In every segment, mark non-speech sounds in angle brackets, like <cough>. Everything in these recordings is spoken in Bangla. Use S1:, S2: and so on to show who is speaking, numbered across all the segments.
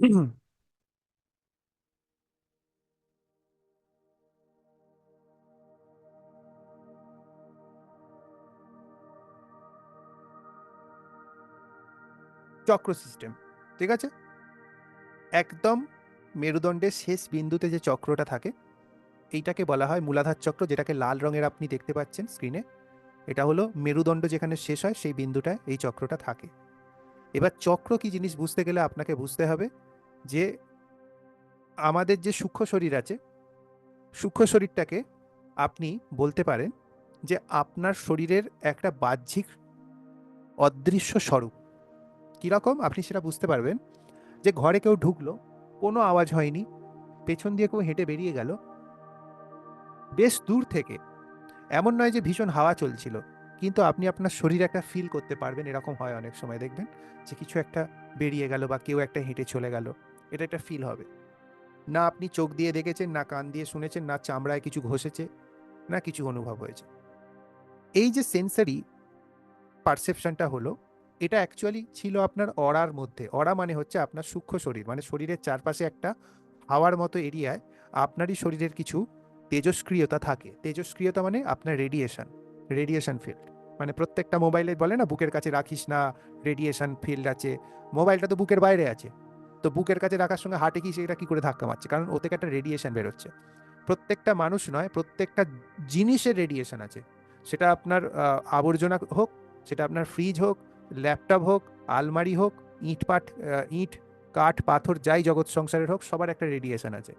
S1: <clears throat> চক্র সিস্টেম ঠিক আছে? একদম মেরুদণ্ডের শেষ বিন্দুতে যে চক্রটা থাকে, এইটাকে বলা হয় মূলাধার চক্র, যেটাকে লাল রঙের আপনি দেখতে পাচ্ছেন স্ক্রিনে এটা হলো মেরুদণ্ড যেখানে শেষ হয়, সেই বিন্দুটায় এই চক্রটা থাকে। এবার চক্র কি জিনিস বুঝতে গেলে আপনাকে বুঝতে হবে। যে আমাদের যে সূক্ষ্ম শরীর আছে, সূক্ষ্ম শরীরটাকে আপনি বলতে পারেন যে আপনার শরীরের একটা বাহ্যিক অদৃশ্য স্বরূপ। কীরকম? আপনি সেটা বুঝতে পারবেন যে ঘরে কেউ ঢুকলো, কোনো আওয়াজ হয়নি, পেছন দিয়ে কেউ হেঁটে বেরিয়ে গেল। বেশ দূর থেকে, এমন নয় যে ভীষণ হাওয়া চলছিল, কিন্তু আপনি আপনার শরীর একটা ফিল করতে পারবেন, এরকম হয় অনেক সময়, দেখবেন? যে কিছু একটা বেরিয়ে গেল বা কেউ একটা হেঁটে চলে গেল। এটা একটা ফিল হবে। না আপনি চোখ দিয়ে দেখেছেন, না কান দিয়ে শুনেছেন, না চামড়ায় কিছু ঘষেছে, না কিছু অনুভব হয়েছে। এই যে সেন্সারি পারসেপশনটা হলো, এটা অ্যাকচুয়ালি ছিল আপনার অড়ার মধ্যে। অড়া মানে হচ্ছে আপনার সূক্ষ্ম শরীর মানে শরীরের চারপাশে একটা হাওয়ার মতো এরিয়ায় আপনারই শরীরের কিছু তেজস্ক্রিয়তা থাকে। তেজস্ক্রিয়তা মানে আপনার রেডিয়েশন রেডিয়েশন ফিল্ড মানে প্রত্যেকটা মোবাইলে বলে না, বুকের কাছে রাখিস না রেডিয়েশন ফিল্ড আছে। মোবাইলটা তো বুকের বাইরে আছে। তো বুকের কাছে রাখার সঙ্গে হার্টে কি সেটা কি করে ধাক্কা মারছে? কারণ ওতে একটা রেডিয়েশন বেরোচ্ছে। প্রত্যেকটা মানুষ নয়, প্রত্যেকটা জিনিসের রেডিয়েশন আছে। সেটা আপনার আবর্জনা হোক, সেটা আপনার ফ্রিজ হোক ল্যাপটপ হোক, আলমারি হোক, ইট পাট ইট, কাঠ, পাথর, যাই জগৎ সংসারের হোক, সবার একটা রেডিয়েশন আছে।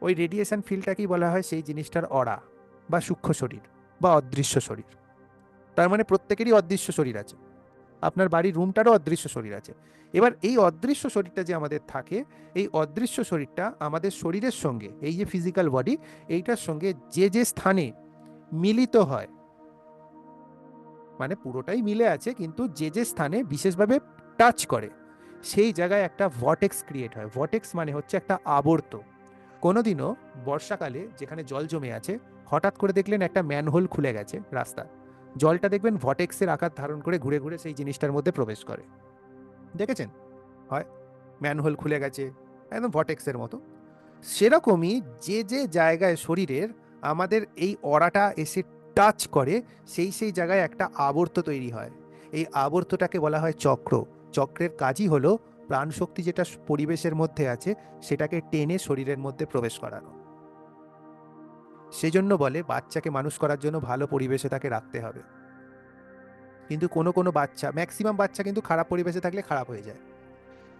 S1: ওই রেডিয়েশন ফিল্ডটাকেই বলা হয় সেই জিনিসটার অরা বা সূক্ষ্ম শরীর বা অদৃশ্য শরীর। তার মানে প্রত্যেকেরই অদৃশ্য শরীর আছে। আপনার বাড়ির রুমটারও অদৃশ্য শরীর আছে। এবার এই অদৃশ্য শরীরটা যে আমাদের থাকে, এই অদৃশ্য শরীরটা আমাদের শরীরের সঙ্গে, এই যে ফিজিক্যাল বডি এইটার সঙ্গে যে যে স্থানে মিলিত হয় মানে পুরোটাই মিলে আছে, কিন্তু যে যে স্থানে বিশেষভাবে টাচ করে, সেই জায়গায় একটা ভটেক্স ক্রিয়েট হয়। ভটেক্স মানে হচ্ছে একটা আবর্ত। কোনোদিনও বর্ষাকালে যেখানে জল জমে আছে, হঠাৎ করে দেখলেন একটা ম্যানহোল খুলে গেছে রাস্তা জলটা দেখবেন ভটেক্সের আকার ধারণ করে ঘুরে ঘুরে সেই জিনিসটার মধ্যে প্রবেশ করে। দেখেছেন? হয়? ম্যানহোল খুলে গেছে, একদম ভটেক্সের মতো। সেরকমই যে যে জায়গায় শরীরের আমাদের এই অরাটা এসে টাচ করে, সেই সেই জায়গায় একটা আবর্ত তৈরি হয়। এই আবর্তটাকে বলা হয় চক্র। চক্রের কাজই হলো প্রাণশক্তি যেটা পরিবেশের মধ্যে আছে, সেটাকে টেনে শরীরের মধ্যে প্রবেশ করানো। সেজন্য বলে, বাচ্চাকে মানুষ করার জন্য ভালো পরিবেশে তাকে রাখতে হবে। কিন্তু কোনো কোনো বাচ্চা ম্যাক্সিমাম বাচ্চা কিন্তু খারাপ পরিবেশে থাকলে খারাপ হয়ে যায়।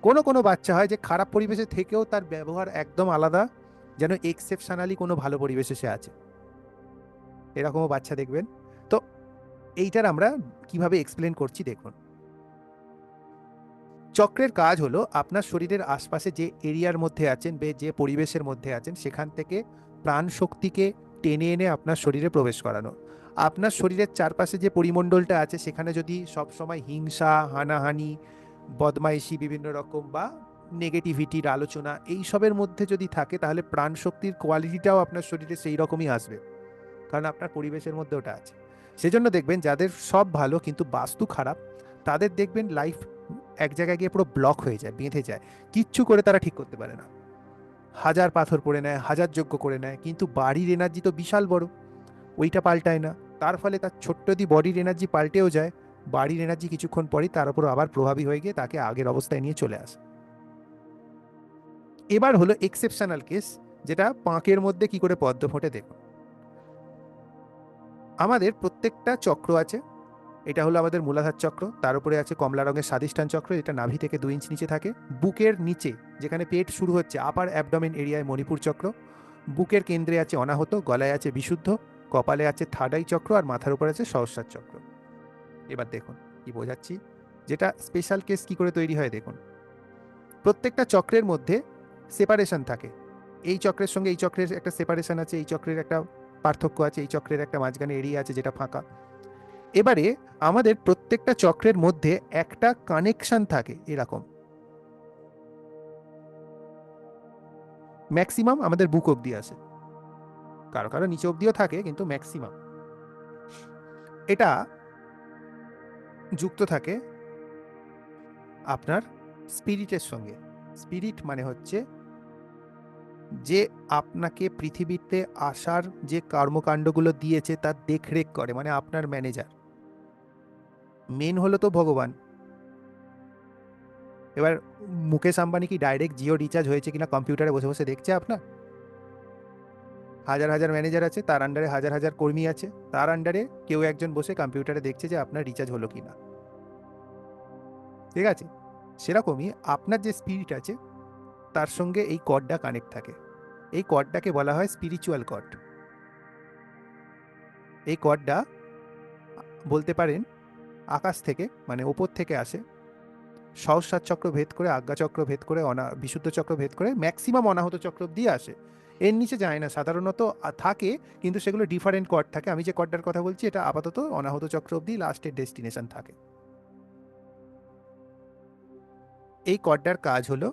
S1: কোনো কোনো বাচ্চা হয় যে খারাপ পরিবেশে থেকেও তার ব্যবহার একদম আলাদা, যেন এক্সেপশনালি কোনো ভালো পরিবেশে সে আছে। এরকমও বাচ্চা দেখবেন। তো এইটার আমরা কীভাবে এক্সপ্লেন করছি দেখুন। চক্রের কাজ হলো আপনার শরীরের আশপাশে যে এরিয়ার মধ্যে আছেন বা যে পরিবেশের মধ্যে আছেন, সেখান থেকে প্রাণ শক্তিকে টেনে এনে আপনার শরীরে প্রবেশ করানো। আপনার শরীরের চারপাশে যে পরিমণ্ডলটা আছে, সেখানে যদি সব সময় হিংসা, হানাহানি, বদমাইশি বিভিন্ন রকম বা নেগেটিভিটির আলোচনা এইসবের মধ্যে যদি থাকে, তাহলে প্রাণ শক্তির কোয়ালিটিটাও আপনার শরীরে সেই রকমই আসবে। কারণ আপনার পরিবেশের মধ্যে ওটা আছে। সেজন্য দেখবেন যাদের সব ভালো কিন্তু বাস্তু খারাপ, তাদের দেখবেন লাইফ এক জায়গায় গিয়ে পুরো ব্লক হয়ে যায়, বেঁধে যায়। কিচ্ছু করে তারা ঠিক করতে পারে না। হাজার পাথর পড়ে নেয়, হাজার যজ্ঞ করে নেয়, কিন্তু বাড়ির এনার্জি তো বিশাল বড়। ওইটা পাল্টায় না। তার ফলে তার ছোট্ট দি বডির এনার্জি পাল্টেও যায়। বাড়ির এনার্জি কিছুক্ষণ পরেই তার উপর আবার প্রভাবী হয়ে গিয়ে তাকে আগের অবস্থায় নিয়ে চলে আসে। এবার হলো এক্সেপশনাল কেস যেটা পাঁকের মধ্যে কি করে পদ্ম ফোটে দেখুন। আমাদের প্রত্যেকটা চক্র আছে এটা হলো আমাদের মূলাধার চক্র। তার উপরে আছে কমলা রঙের স্বাদিষ্ঠান চক্র, যেটা নাভি থেকে দুই ইঞ্চ নিচে থাকে। বুকের নিচে, যেখানে পেট শুরু হচ্ছে আপার অ্যাবডোমেন এরিয়ায় মণিপুর চক্র। বুকের কেন্দ্রে আছে অনাহত, গলায় আছে বিশুদ্ধ, কপালে আছে থার্ডাই চক্র, আর মাথার উপর আছে সহস্রার চক্র। এবার দেখুন, কি বোঝাচ্ছি। যেটা স্পেশাল কেস কি করে তৈরি হয় দেখুন। প্রত্যেকটা চক্রের মধ্যে সেপারেশন থাকে। এই চক্রের সঙ্গে এই চক্রের একটা সেপারেশন আছে, এই চক্রের একটা পার্থক্য আছে, এই চক্রের একটা মাঝখানে এরিয়া আছে যেটা ফাঁকা। এবারে আমাদের প্রত্যেকটা চক্রের মধ্যে একটা কানেকশন থাকে এরকম। ম্যাক্সিমাম আমাদের বুক অব্দি আছে। কারও কারও নিচে অব্দিও থাকে, কিন্তু ম্যাক্সিমাম এটা যুক্ত থাকে আপনার স্পিরিটের সঙ্গে। স্পিরিট মানে হচ্ছে যে আপনাকে পৃথিবীতে আসার যে কর্মকাণ্ডগুলো দিয়েছে তার দেখরেখ করে মানে আপনার ম্যানেজার মেন হলো তো ভগবান। এবার মুকেশ আম্বানি কি ডাইরেক্ট জিও রিচার্জ হয়েছে কিনা কম্পিউটারে বসে বসে দেখছে আপনার? হাজার হাজার ম্যানেজার আছে, তার আন্ডারে হাজার হাজার কর্মী আছে, তার আন্ডারে কেউ একজন বসে কম্পিউটারে দেখছে যে আপনার রিচার্জ হলো কি না ঠিক আছে? সেরকমই আপনার যে স্পিরিট আছে, তার সঙ্গে এই কর্ডটা কানেক্ট থাকে। এই কর্ডটাকে বলা হয় স্পিরিচুয়াল কর্ড এই কর্ডটা বলতে পারেন আকাশ থেকে মানে ওপর থেকে আসে। সহস্রার চক্র ভেদ করে, আজ্ঞা চক্র ভেদ করে, অনা, বিশুদ্ধ চক্র ভেদ করে ম্যাক্সিমাম অনাহত চক্র দিয়ে আসে। এর নিচে যায় না। সাধারণত থাকে, কিন্তু সেগুলো ডিফারেন্ট কর্ড থাকে। আমি যে কর্ডটার কথা বলছি, এটা আপাতত অনাহত চক্র অব্দি লাস্টের ডেস্টিনেশন থাকে। এই কর্ডটার কাজ হলো,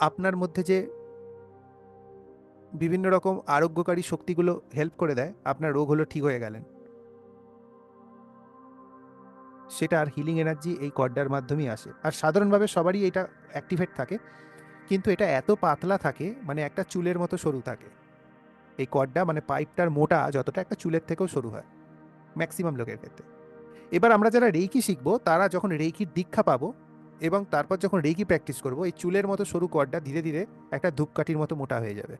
S1: আপনার মধ্যে যে বিভিন্ন রকম আরোগ্যকারী শক্তিগুলো হেল্প করে দেয়, আপনার রোগ হলো ঠিক হয়ে গেলেন। সেটা আর হিলিং এনার্জি এই কর্ডার মাধ্যমেই আসে। আর সাধারণভাবে সবারই এটা অ্যাক্টিভেট থাকে, কিন্তু এটা এত পাতলা থাকে মানে একটা চুলের মতো সরু থাকে। এই কর্ডটা মানে পাইপটার মোটা যতটা, একটা চুলের থেকেও সরু হয় ম্যাক্সিমাম লোকের ক্ষেত্রে। এবার আমরা যারা রেইকি শিখব, তারা যখন রেইকির দীক্ষা পাবো এবং তারপর যখন রেইকি প্র্যাকটিস করব, এই চুলের মতো সরু কর্ডটা ধীরে ধীরে একটা ধূপকাঠির মতো মোটা হয়ে যাবে।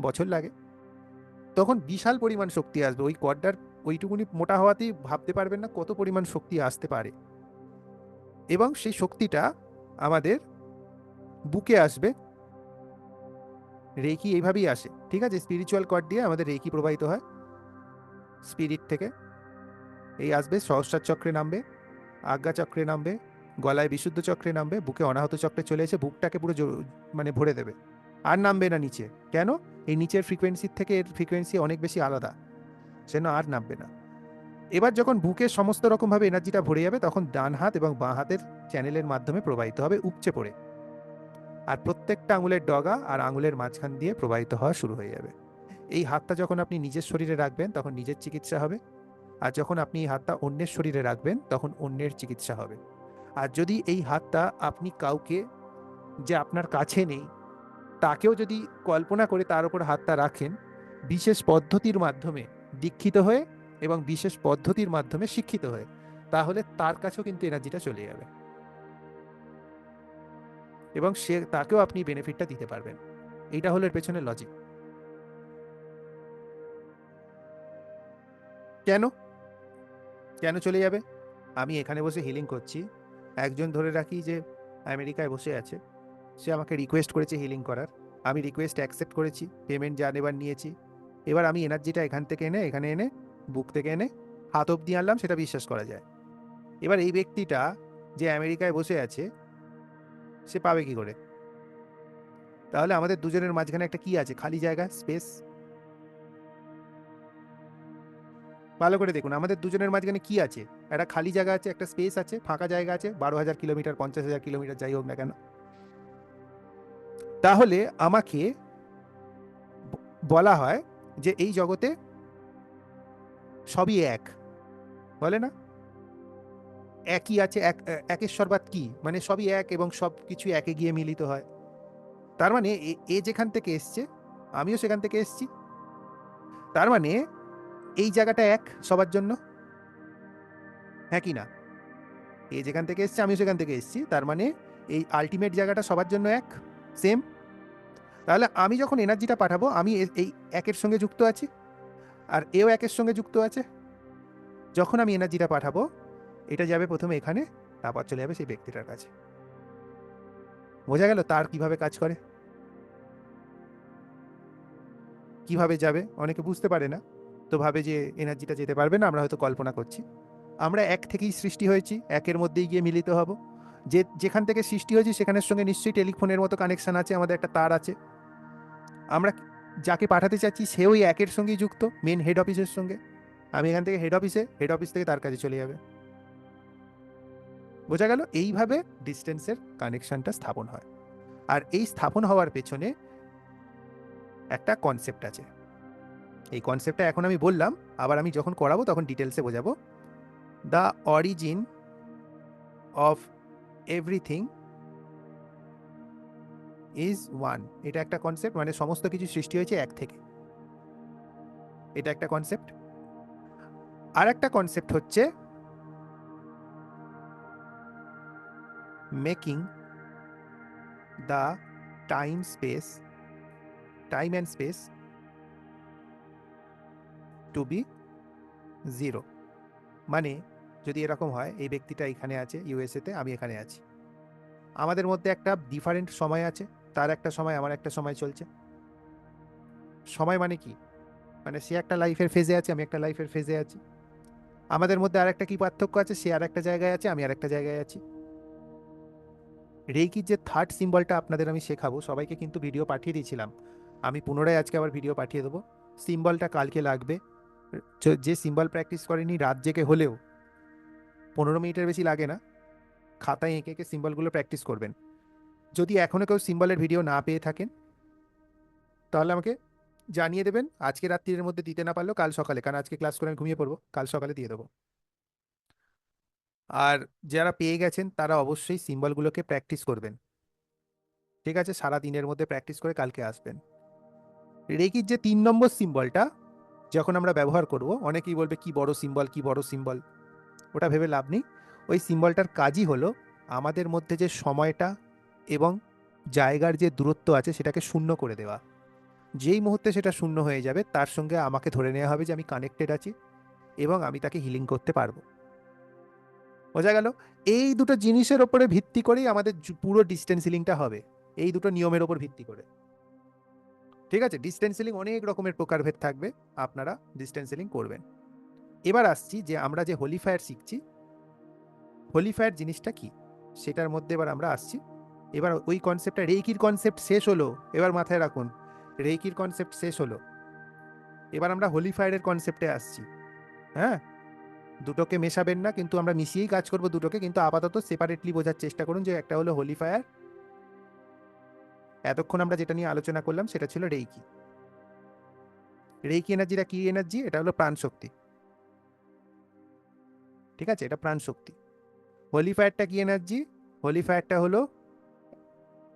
S1: বছর লাগে। তখন বিশাল পরিমাণ শক্তি আসবে, ওই কর্ডার ওইটুকুনি মোটা হওয়াতেই ভাবতে পারবেন না কত পরিমাণ শক্তি আসতে পারে। এবং সেই শক্তিটা আমাদের বুকে আসবে। রেকি এইভাবেই আসে। ঠিক আছে স্পিরিচুয়াল কর্ড দিয়ে আমাদের রেকি প্রবাহিত হয়। স্পিরিট থেকে। এই আসবে, সহস্রার চক্রে নামবে, আজ্ঞা চক্রে নামবে, গলায় বিশুদ্ধ চক্রে নামবে, বুকে অনাহত চক্রে চলে এসে বুকটাকে পুরো মানে ভরে দেবে। আর নামবে না নিচে। কেন? এই নিচের ফ্রিকোয়েন্সির থেকে এর ফ্রিকোয়েন্সি অনেক বেশি আলাদা। সেজন্য আর নামবে না। এবার যখন বুকে সমস্ত রকমভাবে এনার্জিটা ভরে যাবে, তখন ডান হাত এবং বাঁ হাতের চ্যানেলের মাধ্যমে প্রবাহিত হবে উপচে পড়ে। আর প্রত্যেকটা আঙুলের ডগা আর আঙুলের মাঝখান দিয়ে প্রবাহিত হওয়া শুরু হয়ে যাবে। এই হাতটা যখন আপনি নিজের শরীরে রাখবেন, তখন নিজের চিকিৎসা হবে। আর যখন আপনি এই হাতটা অন্যের শরীরে রাখবেন, তখন অন্যের চিকিৎসা হবে। আর যদি এই হাতটা আপনি কাউকে যে আপনার কাছে নেই, তাকেও যদি কল্পনা করে তার উপর হাতটা রাখেন, বিশেষ পদ্ধতির মাধ্যমে দীক্ষিত হয়ে এবং বিশেষ পদ্ধতির মাধ্যমে শিক্ষিত হয়ে, তাহলে তার কাছেও কিন্তু এনার্জিটা চলে যাবে। এবং সে, তাকেও আপনি বেনিফিটটা দিতে পারবেন। এইটা হলো এর পেছনে লজিক কেন? কেন চলে যাবে? আমি এখানে বসে হিলিং করছি। একজন ধরে রাখি যে, আমেরিকায় বসে আছে। সে আমাকে রিকোয়েস্ট করেছে হিলিং করার। আমি রিকোয়েস্ট অ্যাকসেপ্ট করেছি। পেমেন্ট যা নেবার নিয়েছি। এবার আমি এনার্জিটা এখান থেকে এনে, এখানে এনে, বুক থেকে এনে, হাত অব্দি আনলাম, সেটা বিশ্বাস করা যায়। এবার এই ব্যক্তিটা যে আমেরিকায় বসে আছে, সে পাবে কি করে? তাহলে আমাদের দুজনের মাঝখানে একটা কি আছে? খালি জায়গা? স্পেস? ভালো করে দেখুন, আমাদের দুজনের মাঝখানে কি আছে? একটা খালি জায়গা আছে, একটা স্পেস আছে, ফাঁকা জায়গা আছে, বারো হাজার কিলোমিটার, পঞ্চাশ হাজার কিলোমিটার, যাই হোক না কেন। তাহলে আমাকে বলা হয় যে এই জগতে সবই এক। বলে না? একই আছে, এক, একেশ্বরবাদ কি? মানে সবই এক এবং সব কিছু একে গিয়ে মিলিত হয়। তার মানে এ- এ যেখান থেকে এসছে, আমিও সেখান থেকে এসছি। তার মানে এই জায়গাটা এক সবার জন্য? হ্যাঁ কি না? এ যেখান থেকে এসছে, আমিও সেখান থেকে এসছি। তার মানে এই আলটিমেট জায়গাটা সবার জন্য এক? সেম তাহলে আমি যখন এনার্জিটা পাঠাবো, আমি এই একের সঙ্গে যুক্ত আছি আর এও একের সঙ্গে যুক্ত আছে। যখন আমি এনার্জিটা পাঠাবো, এটা যাবে প্রথমে এখানে, তারপর চলে যাবে সেই ব্যক্তিটার কাছে। বোঝা গেল তার কীভাবে কাজ করে? কীভাবে যাবে? অনেকে বুঝতে পারে না। তো ভাবে যে এনার্জিটা যেতে পারবে না, আমরা হয়তো কল্পনা করছি। আমরা এক থেকেই সৃষ্টি হয়েছি, একের মধ্যেই গিয়ে মিলিত হব। যে, যেখান থেকে সৃষ্টি হয়েছি, সেখানের সঙ্গে নিশ্চয়ই টেলিফোনের মতো কানেকশান আছে, আমাদের একটা তার আছে। আমরা যাকে পাঠাতে চাচ্ছি সে ওই একের সঙ্গেই যুক্ত মেন হেড অফিসের সঙ্গে। আমি এখান থেকে হেড অফিসে হেড অফিস থেকে তার কাছে চলে যাবে। বোঝা গেল, এইভাবে ডিস্টেন্সের কানেকশনটা স্থাপন হয়। আর এই স্থাপন হওয়ার পেছনে একটা কনসেপ্ট আছে। এই কনসেপ্টটা এখন আমি বললাম, আবার আমি যখন করাবো তখন ডিটেলসে বোঝাবো। The origin of everything is one এটা একটা কনসেপ্ট মানে সমস্ত কিছু সৃষ্টি হয়েছে এক থেকে। এটা একটা কনসেপ্ট আর একটা কনসেপ্ট হচ্ছে making the time space time and space to be zero মানে যদি এরকম হয়, এই ব্যক্তিটা এখানে আছে ইউএসএতে আমি এখানে আছি। আমাদের মধ্যে একটা ডিফারেন্ট সময় আছে। তার একটা সময়, আমার একটা সময় চলছে। সময় মানে কি? মানে সে একটা লাইফের ফেজে আছে, আমি একটা লাইফের ফেজে আছি। আমাদের মধ্যে আর একটা কি পার্থক্য আছে? সে আর একটা জায়গায় আছে, আমি আর একটা জায়গায় আছি। রেইকির যে থার্ড সিম্বলটা আপনাদের আমি শেখাবো, সবাইকে কিন্তু ভিডিও পাঠিয়ে দিয়েছিলাম। আমি পুনরায় আজকে আবার ভিডিও পাঠিয়ে দেবো। সিম্বলটা কালকে লাগবে। যে সিম্বল প্র্যাকটিস করেনি, রাত জেগে হলেও পনেরো মিনিটের বেশি লাগে না। খাতায় এঁকে এঁকে সিম্বলগুলো প্র্যাকটিস করবেন। যদি এখনও কেউ সিম্বলের ভিডিও না পেয়ে থাকেন, তাহলে আমাকে জানিয়ে দেবেন। আজকে রাত্রির মধ্যে দিতে না পারলেও কাল সকালে, কারণ আজকে ক্লাস করে আমি ঘুমিয়ে পড়ব। কাল সকালে দিয়ে দেবো। আর যারা পেয়ে গেছেন, তারা অবশ্যই সিম্বলগুলোকে প্র্যাকটিস করবেন। ঠিক আছে? সারা দিনের মধ্যে প্র্যাকটিস করে কালকে আসবেন। রেকির যে তিন নম্বর সিম্বলটা, যখন আমরা ব্যবহার করব, অনেকেই বলবে, কি বড় সিম্বল, কি বড় সিম্বল? ওটা ভেবে লাভ নেই। ওই সিম্বলটার কাজই হলো, আমাদের মধ্যে যে সময়টা এবং জায়গার যে দূরত্ব আছে সেটাকে শূন্য করে দেওয়া। যেই মুহূর্তে সেটা শূন্য হয়ে যাবে, তার সঙ্গে আমাকে ধরে নেওয়া হবে যে আমি কানেক্টেড আছি এবং আমি তাকে হিলিং করতে পারব। বোঝা গেল? এই দুটো জিনিসের ওপরে ভিত্তি করেই আমাদের পুরো ডিস্টেন্স হিলিংটা হবে। এই দুটো নিয়মের ওপর ভিত্তি করে। ঠিক আছে? ডিস্টেন্স হিলিং অনেক রকমের প্রকারভেদ থাকবে। আপনারা ডিস্টেন্স হিলিং করবেন। এবার আসছি যে আমরা যে হোলিফায়ার শিখছি হোলিফায়ার জিনিসটা কি? সেটার মধ্যে এবার আমরা আসছি। এবার ওই কনসেপ্টটা রেইকির কনসেপ্ট শেষ হলো। এবার মাথায় রাখুন, রেইকির কনসেপ্ট শেষ হলো। এবার আমরা হোলিফায়ারের কনসেপ্টে আসছি। হ্যাঁ? দুটোকে মেশাবেন না, কিন্তু আমরা মিশিয়েই কাজ করব দুটোকে, কিন্তু আপাতত সেপারেটলি বোঝার চেষ্টা করুন যে একটা হলো হোলিফায়ার এতক্ষণ আমরা যেটা নিয়ে আলোচনা করলাম, সেটা ছিল রেইকি। রেইকি এনার্জিটা কি এনার্জি এটা হলো প্রাণ শক্তি। ঠিক আছে? এটা প্রাণ শক্তি। হোলিফায়ারটা কি এনার্জি হোলিফায়ারটা হলো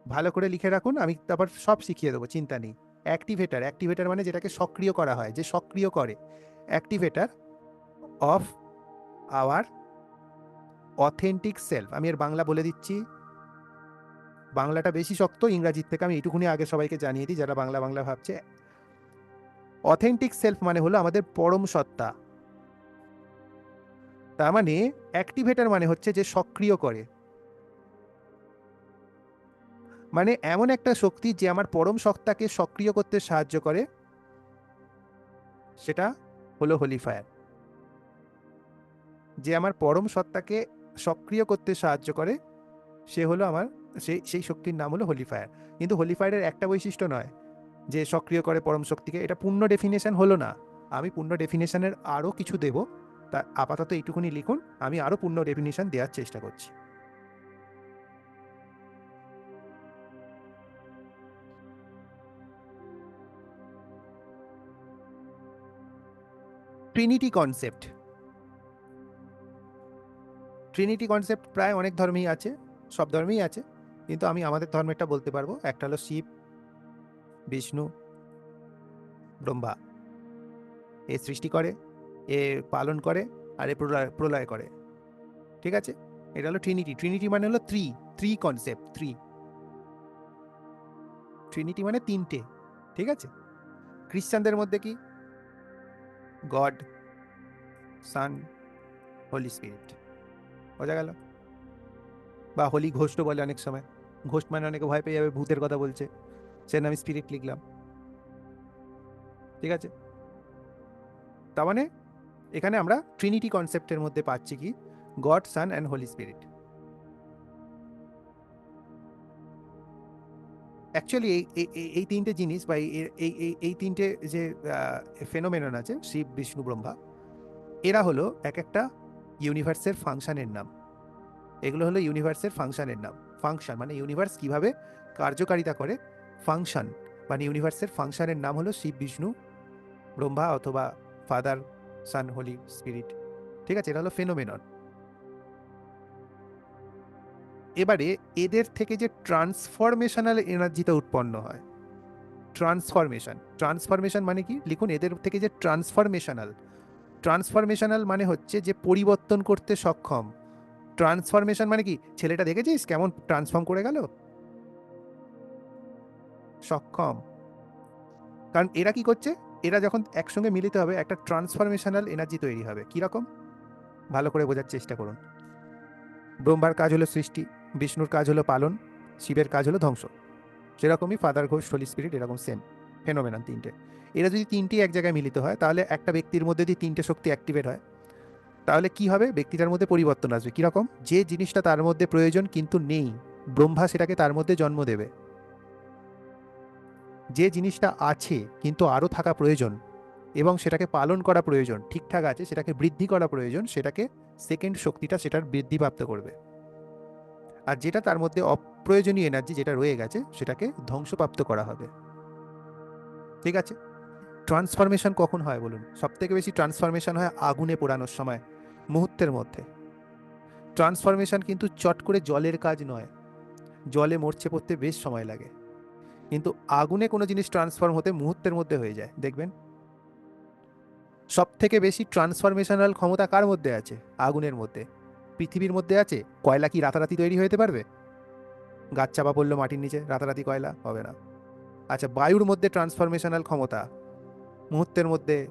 S1: ভালো করে লিখে রাখুন, আমি তারপর সব শিখিয়ে দেবো, চিন্তা নেই। অ্যাক্টিভেটার অ্যাক্টিভেটার মানে যেটাকে সক্রিয় করা হয়, যে সক্রিয় করে। Activator of our authentic self আমি এর বাংলা বলে দিচ্ছি। বাংলাটা বেশি শক্ত, ইংরাজির থেকে আমি এইটুকুনি আগে সবাইকে জানিয়ে দিই, যারা বাংলা বাংলা ভাবছে। অথেন্টিক সেলফ মানে হলো আমাদের পরম সত্তা। তার মানে অ্যাক্টিভেটার মানে হচ্ছে যে সক্রিয় করে। মানে এমন একটা শক্তি যে আমার পরম সত্তাকে সক্রিয় করতে সাহায্য করে। সেটা হলো হোলিফায়ার যে আমার পরম সত্তাকে সক্রিয় করতে সাহায্য করে, সে হলো আমার সেই সেই শক্তির নাম হলো হোলিফায়ার কিন্তু হোলিফায়ারের একটা বৈশিষ্ট্য নয় যে সক্রিয় করে পরম শক্তিকে। এটা পূর্ণ ডেফিনেশন হলো না। আমি পূর্ণ ডেফিনেশনের আরও কিছু দেব। তা আপাতত এইটুকুনি লিখুন। আমি আরও পূর্ণ ডেফিনেশন দেওয়ার চেষ্টা করছি। ট্রিনিটি কনসেপ্ট ট্রিনিটি কনসেপ্ট প্রায় অনেক ধর্মেই আছে, সব ধর্মেই আছে, কিন্তু আমি আমাদের ধর্মেরটা বলতে পারব। একটা হলো শিব, বিষ্ণু, ব্রহ্মা। এ সৃষ্টি করে, এ পালন করে, আর এ প্রলয় প্রলয় করে। ঠিক আছে? এটা হলো ট্রিনিটি ট্রিনিটি মানে হলো three three concept three trinity মানে তিনটে। ঠিক আছে? খ্রিস্টানদের মধ্যে কি? গড সান হোলি স্পিরিট বোঝা গেল? বা হোলি ঘোষ্ট বলে অনেক সময়। ঘোষ্ট মানে অনেকে ভয় পেয়ে যাবে, ভূতের কথা বলছে। সে আমি স্পিরিট লিখলাম। ঠিক আছে? তার মানে এখানে আমরা ট্রিনিটি কনসেপ্টের মধ্যে পাচ্ছি কি? God son and holy spirit actually এই, এই- তিনটে জিনিস বা এই- এই তিনটে যে ফেনোমেনন আছে শিব, বিষ্ণু, ব্রহ্মা, এরা হলো এক একটা ইউনিভার্সের ফাংশানের নাম। এগুলো হলো ইউনিভার্সের ফাংশানের নাম। ফাংশন মানে ইউনিভার্স কীভাবে কার্যকারিতা করে? ফাংশন মানে ইউনিভার্সের ফাংশনের নাম হলো শিব, বিষ্ণু, ব্রহ্মা অথবা ফাদার সান হোলি স্পিরিট ঠিক আছে? এটা হলো ফেনোমেনন এবারে এদের থেকে যে ট্রান্সফরমেশনাল এনার্জিটা উৎপন্ন হয়। ট্রান্সফরমেশন ট্রান্সফরমেশন মানে কি? লিখুন, এদের থেকে যে ট্রান্সফরমেশনাল ট্রান্সফরমেশনাল মানে হচ্ছে যে পরিবর্তন করতে সক্ষম। ট্রান্সফরমেশন মানে কি? ছেলেটা দেখেছিস কেমন ট্রান্সফর্ম করে গেল? সক্ষম। কারণ এরা কি করছে? এরা যখন একসঙ্গে মিলিত হবে, একটা ট্রান্সফরমেশনাল এনার্জি তৈরি হবে। কীরকম? ভালো করে বোঝার চেষ্টা করুন। ব্রহ্মার কাজ হলো সৃষ্টি। বিষ্ণুর কাজ হলো পালন, শিবের কাজ হলো ধ্বংস। সেরকমই ফাদার ঘোষ হোলি স্পিরিট এরকম সেম ফেনোমেনন তিনটে। এরা যদি তিনটি এক জায়গায় মিলিত হয়, তাহলে একটা ব্যক্তির মধ্যে যদি তিনটে শক্তি অ্যাক্টিভেট হয়, তাহলে কি হবে? ব্যক্তিটার মধ্যে পরিবর্তন আসবে। কীরকম? যে জিনিসটা তার মধ্যে প্রয়োজন কিন্তু নেই। ব্রহ্মা সেটাকে তার মধ্যে জন্ম দেবে। যে জিনিসটা আছে, কিন্তু আরও থাকা প্রয়োজন এবং সেটাকে পালন করা প্রয়োজন, ঠিকঠাক আছে, সেটাকে বৃদ্ধি করা প্রয়োজন, সেটাকে সেকেন্ড শক্তিটা সেটার বৃদ্ধিপ্রাপ্ত করবে। আর যেটা তার মধ্যে অপ্রয়োজনীয় এনার্জি যেটা রয়ে গেছে, সেটাকে ধ্বংসপ্রাপ্ত করা হবে। ঠিক আছে? ট্রান্সফরমেশন কখন হয় বলুন? সব থেকে বেশি ট্রান্সফরমেশন হয় আগুনে পোড়ানোর সময়, মুহূর্তের মধ্যে। ট্রান্সফরমেশন কিন্তু চট করে জলের কাজ নয়। জলে মরছে পড়তে বেশ সময় লাগে। কিন্তু আগুনে কোনো জিনিস ট্রান্সফর্ম হতে মুহূর্তের মধ্যে হয়ে যায়, দেখবেন? সব থেকে বেশি ট্রান্সফরমেশনাল ক্ষমতা কার মধ্যে আছে? আগুনের মধ্যে। পৃথিবীর মধ্যে আছে, কয়লা কি রাতারাতি তৈরি যেতে পারবে? গাছ চাপা পড়ল মাটির নিচে, রাতারাতি কয়লা হবে না। আচ্ছা বায়ুর মধ্যে ট্রান্সফরমেশনাল ক্ষমতা, মুহূর্তের মধ্যে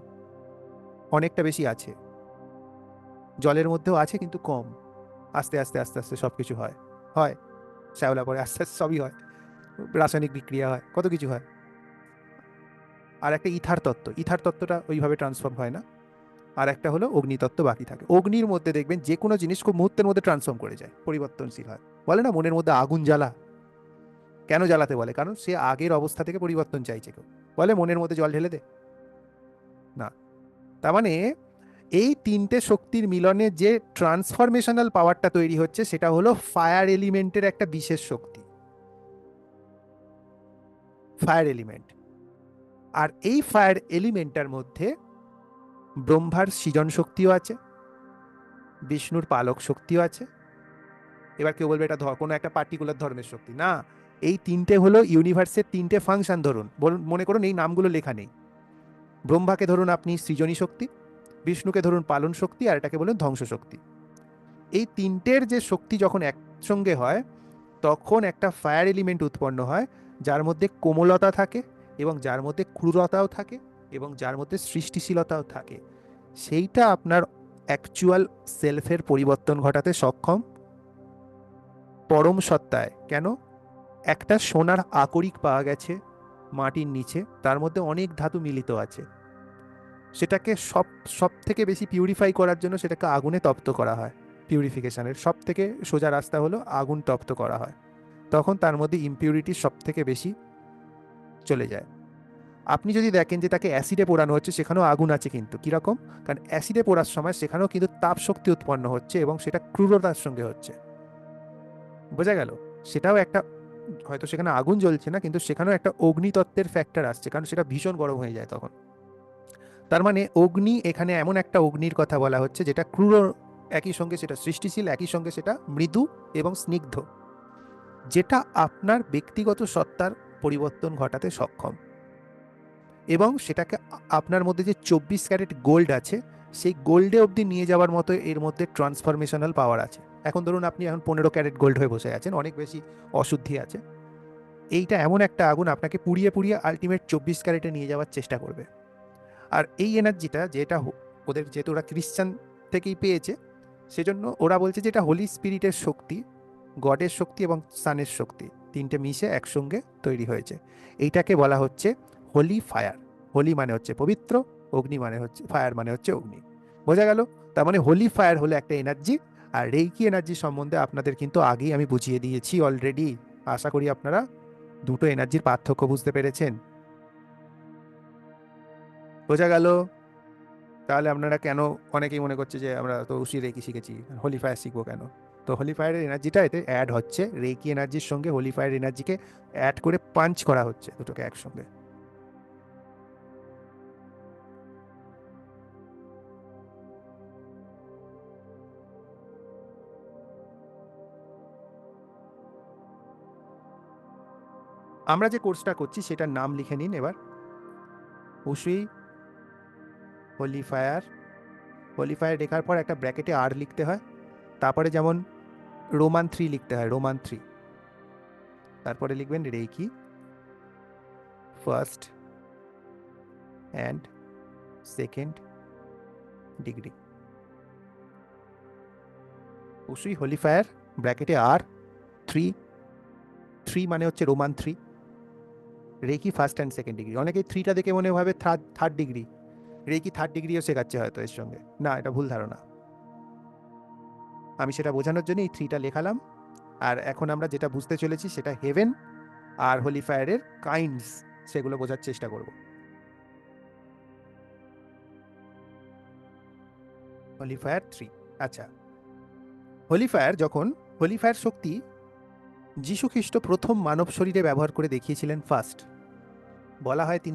S1: অনেকটা বেশি আছে। জলের মধ্যেও আছে কিন্তু কম। আস্তে আস্তে আস্তে আস্তে সব কিছু হয়। হয়। শ্যাওলা পরে আস্তে আস্তে সবই হয়। রাসায়নিক বিক্রিয়া হয়, কত কিছু হয়। আর একটা ইথার তত্ত্ব, ইথার তত্ত্বটা ওইভাবে ট্রান্সফর্ম হয় না। আর একটা হলো অগ্নিতত্ত্ব বাকি থাকে। অগ্নির মধ্যে দেখবেন যে কোনো জিনিস খুব মুহূর্তের মধ্যে ট্রান্সফর্ম করে যায়, পরিবর্তনশীল হয়। বলে না, মনের মধ্যে আগুন জ্বালা। কেন জ্বালাতে বলে? কারণ সে আগের অবস্থা থেকে পরিবর্তন চাইছে কেউ। বলে, মনের মধ্যে জল ঢেলে দে। না। তার মানে এই তিনটে শক্তির মিলনে যে ট্রান্সফরমেশনাল পাওয়ারটা তৈরি হচ্ছে, সেটা হলো ফায়ার এলিমেন্টের একটা বিশেষ শক্তি। ফায়ার এলিমেন্ট আর এই ফায়ার এলিমেন্টটার মধ্যে ব্রহ্মার সৃজন শক্তিও আছে, বিষ্ণুর পালক শক্তিও আছে। এবার কেউ বলবে এটা কোনো একটা পার্টিকুলার ধর্মের শক্তি। না, এই তিনটে হলো ইউনিভার্সের তিনটে ফাংশন ধরুন। বলুন, মনে করুন এই নামগুলো লেখা নেই। ব্রহ্মাকে ধরুন আপনি সৃজনী শক্তি, বিষ্ণুকে ধরুন পালন শক্তি, আর এটাকে বলুন ধ্বংস শক্তি। এই তিনটের যে শক্তি যখন একসঙ্গে হয়, তখন একটা ফায়ার এলিমেন্ট উৎপন্ন হয়, যার মধ্যে কোমলতা থাকে এবং যার মধ্যে ক্রূরতাও থাকে। এবং যার মধ্যে সৃষ্টিশীলতাও থাকে। সেইটা আপনার অ্যাকচুয়াল সেলফের পরিবর্তন ঘটাতে সক্ষম পরম সত্তায়। কেন? একটা সোনার আকরিক পাওয়া গেছে মাটির নিচে, তার মধ্যে অনেক ধাতু মিলিত আছে। সেটাকে সব সব থেকে বেশি পিউরিফাই করার জন্য সেটাকে আগুনে তপ্ত করা হয়। পিউরিফিকেশানের সব থেকে সোজা রাস্তা হলো আগুন তপ্ত করা হয়। তখন তার মধ্যে ইম্পিউরিটি সব থেকে বেশি চলে যায়। আপনি যদি দেখেন যে তাকে অ্যাসিডে পোড়ানো হচ্ছে, সেখানেও আগুন আছে কিন্তু। কীরকম? কারণ অ্যাসিডে পোড়ার সময় সেখানেও কিন্তু তাপ শক্তি উৎপন্ন হচ্ছে এবং সেটা ক্রূরতার সঙ্গে হচ্ছে। বোঝা গেল? সেটাও একটা, হয়তো সেখানে আগুন জ্বলছে না, কিন্তু সেখানেও একটা অগ্নিতত্ত্বের ফ্যাক্টর আসছে, কারণ সেটা ভীষণ গরম হয়ে যায় তখন। তার মানে অগ্নি এখানে এমন একটা অগ্নির কথা বলা হচ্ছে, যেটা ক্রূর একই সঙ্গে সেটা সৃষ্টিশীল, একই সঙ্গে সেটা মৃদু এবং স্নিগ্ধ, যেটা আপনার ব্যক্তিগত সত্তার পরিবর্তন ঘটাতে সক্ষম। এবং সেটাকে আপনার মধ্যে যে চব্বিশ ক্যারেট গোল্ড আছে, সেই গোল্ডে অবধি নিয়ে যাওয়ার মতো এর মধ্যে ট্রান্সফরমেশনাল পাওয়ার আছে। এখন ধরুন আপনি এখন পনেরো ক্যারেট গোল্ড হয়ে বসে আছেন, অনেক বেশি অশুদ্ধি আছে। এইটা এমন একটা আগুন আপনাকে পুড়িয়ে পুড়িয়ে আলটিমেট চব্বিশ ক্যারেটে নিয়ে যাওয়ার চেষ্টা করবে। আর এই এনার্জিটা যেটা ওদের যেহেতু ওরা খ্রিশ্চান থেকেই পেয়েছে, সেজন্য ওরা বলছে যে এটা হোলি স্পিরিটের শক্তি গডের শক্তি এবং সানের শক্তি, তিনটে মিশে একসঙ্গে তৈরি হয়েছে। এইটাকে বলা হচ্ছে হোলি ফায়ার। হোলি মানে হচ্ছে পবিত্র, অগ্নি মানে হচ্ছে, ফায়ার মানে হচ্ছে অগ্নি। বোঝা গেল? তার মানে হোলি ফায়ার হলো একটা এনার্জি আর রেইকি এনার্জি সম্বন্ধে আপনাদের কিন্তু আগেই আমি বুঝিয়ে দিয়েছি অলরেডি আশা করি আপনারা দুটো এনার্জির পার্থক্য বুঝতে পেরেছেন। বোঝা গেল? তাহলে আপনারা কেন অনেকেই মনে করছে যে আমরা তো উসি রেকি শিখেছি, হোলি ফায়ার শিখব কেন? তো হোলি ফায়ারের এনার্জিটা এতে অ্যাড হচ্ছে। রেকি এনার্জির সঙ্গে হোলি ফায়ার এনার্জিকে অ্যাড করে পাঞ্চ করা হচ্ছে দুটোকে একসঙ্গে। আমরা যে কোর্সটা করছি সেটার নাম লিখে নিন এবার। উসুই হোলিফায়ার হোলিফায়ার লেখার পর একটা ব্র্যাকেটে আর লিখতে হয়। তারপরে যেমন রোমান থ্রি লিখতে হয়, রোমান থ্রি। তারপরে লিখবেন reiki first and second degree. Usui holy fire, ব্র্যাকেটে আর, থ্রি থ্রি মানে হচ্ছে Roman three. Reiki first and second degree অনেকে থ্রিটা দেখে মনে ভাবে third third degree reiki third ডিগ্রিও শেখাচ্ছে হয়তো এর সঙ্গে। না, এটা ভুল ধারণা। আমি সেটা বোঝানোর জন্য এই থ্রিটা লেখালাম। আর এখন আমরা যেটা বুঝতে চলেছি সেটা হেভেন আর হোলিফায়ারের কাইন্ডস সেগুলো বোঝার চেষ্টা করব। হোলিফায়ার থ্রি আচ্ছা। হোলিফায়ার যখন হোলিফায়ার শক্তি যীশুখ্রিস্ট প্রথম মানব শরীরে ব্যবহার করে দেখিয়েছিলেন ফার্স্ট বলা হয় তিনি